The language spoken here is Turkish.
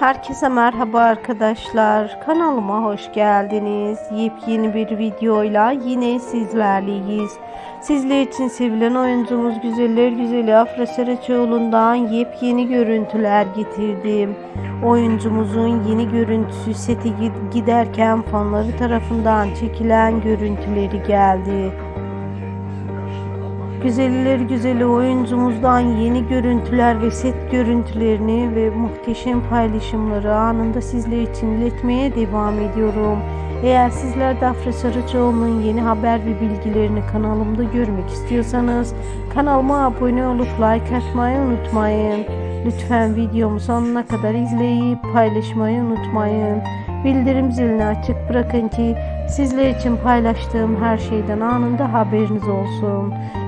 Herkese merhaba arkadaşlar. Kanalıma hoş geldiniz. Yepyeni bir videoyla yine sizlerleyiz. Sizler için sevilen oyuncumuz Güzeller Güzeli Afra Saraçoğlu'ndan yepyeni görüntüler getirdim. Oyuncumuzun yeni görüntüsü sete gid- giderken fanları tarafından çekilen görüntüleri geldi. Güzeller güzeli oyuncumuzdan yeni görüntüler ve set görüntülerini ve muhteşem paylaşımları anında sizler için iletmeye devam ediyorum. Eğer sizler de Afra Saraçoğlu'nun yeni haber ve bilgilerini kanalımda görmek istiyorsanız kanalıma abone olup like atmayı unutmayın. Lütfen videomu sonuna kadar izleyip paylaşmayı unutmayın. Bildirim zilini açık bırakın ki sizler için paylaştığım her şeyden anında haberiniz olsun.